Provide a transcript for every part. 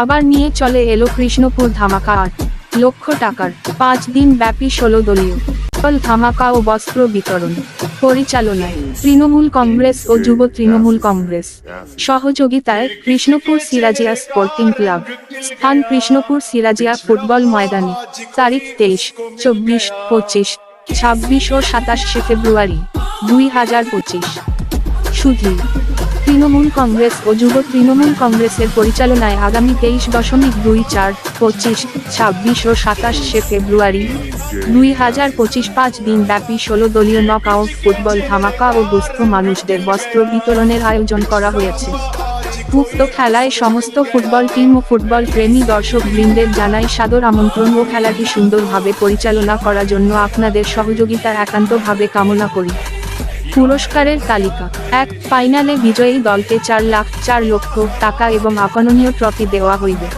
আবার নিয়ে চলে এলো কৃষ্ণপুর ধামাকা আট লক্ষ টাকার পাঁচ দিন ব্যাপী ষোলো দলীয় ফল ধামাকা ও বস্ত্র বিতরণ, পরিচালনায় তৃণমূল কংগ্রেস ও যুব তৃণমূল কংগ্রেস। সহযোগিতায় কৃষ্ণপুর সিরাজিয়া স্পোর্টিং ক্লাব, স্থান কৃষ্ণপুর সিরাজিয়া ফুটবল ময়দানে, তারিখ তেইশ, চব্বিশ, পঁচিশ, ছাব্বিশ ও সাতাশে ফেব্রুয়ারি, দুই হাজার পঁচিশ। শুধু তৃণমূল কংগ্রেস ও যুব তৃণমূল কংগ্রেসের পরিচালনায় আগামী তেইশ দশমিক দুই চার, পঁচিশ, ছাব্বিশ ও সাতাশে ফেব্রুয়ারি দুই হাজার পঁচিশ পাঁচ দিন ব্যাপী ষোলো দলীয় নক আউট ফুটবল ধামাকা ও দুস্থ মানুষদের বস্ত্র বিতরণের আয়োজন করা হয়েছে। উক্ত খেলায় সমস্ত ফুটবল টিম ও ফুটবল প্রেমী দর্শক বৃন্দের জানাই সাদর আমন্ত্রণ ও খেলাটি সুন্দরভাবে পরিচালনা করার জন্য আপনাদের সহযোগিতা একান্তভাবে কামনা করি। পুরস্কারের তালিকা। এক ফাইনালে বিজয়ী দলকে চার লাখ চার লক্ষ টাকা এবং আকর্ষণীয় ট্রফি দেওয়া হইবে।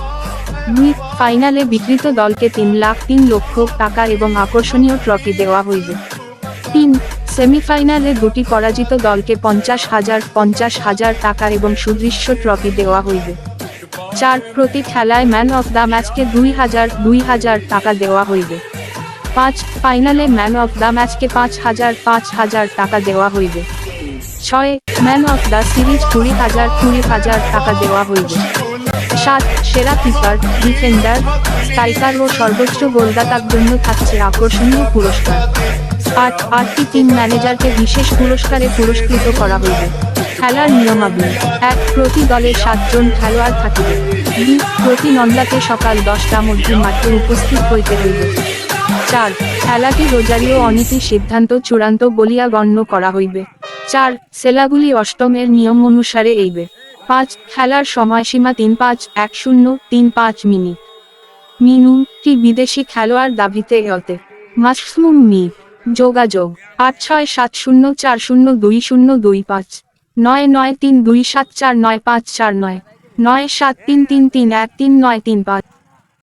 দুই ফাইনালে বিকৃত দলকে তিন লাখ তিন লক্ষ টাকা এবং আকর্ষণীয় ট্রফি দেওয়া হইবে। তিন সেমিফাইনালে দুটি পরাজিত দলকে পঞ্চাশ হাজার পঞ্চাশ হাজার টাকা এবং সুদৃশ্য ট্রফি দেওয়া হইবে। চার প্রতি খেলায় ম্যান অফ দ্য ম্যাচকে দুই হাজার দুই হাজার টাকা দেওয়া হইবে। পাঁচ, ফাইনালে ম্যান অফ দ্য ম্যাচকে পাঁচ হাজার পাঁচ হাজার টাকা দেওয়া হইবে। ছয়, ম্যান অফ দ্য সিরিজ কুড়ি হাজার কুড়ি হাজার টাকা দেওয়া হইবে। সাত, সেরা কিপার, ডিফেন্ডার, স্ট্রাইকার ও সর্বোচ্চ গোলদাতার জন্য থাকছে আকর্ষণীয় পুরস্কার। আট, আটটি টিম ম্যানেজারকে বিশেষ পুরস্কারে পুরস্কৃত করা হইবে। খেলার নিয়মাবলী। এক, প্রতি দলে সাতজন খেলোয়াড় থাকিবে। দুই, প্রতি নন্দাকে সকাল দশটা মধ্যে মাঠে উপস্থিত হইতে হইবে। চার খেলাটি রোজারিও অনীতি সিদ্ধান্ত চূড়ান্ত বলিয়া গণ্য করা হইবে। চার, সেলাগুলি অষ্টমের নিয়ম অনুসারে এইবে। পাঁচ, খেলার সময়সীমা তিন পাঁচ, এক শূন্য, তিন পাঁচ মিনিট মিনুটি বিদেশি খেলোয়াড় দাবিতে এতে মাসরুম মি, যোগাযোগ, আট ছয় সাত শূন্য চার শূন্য দুই শূন্য দুই পাঁচ, নয় নয় তিন দুই সাত চার নয় পাঁচ চার নয় নয় সাত তিন তিন তিন এক তিন নয় তিন পাঁচ।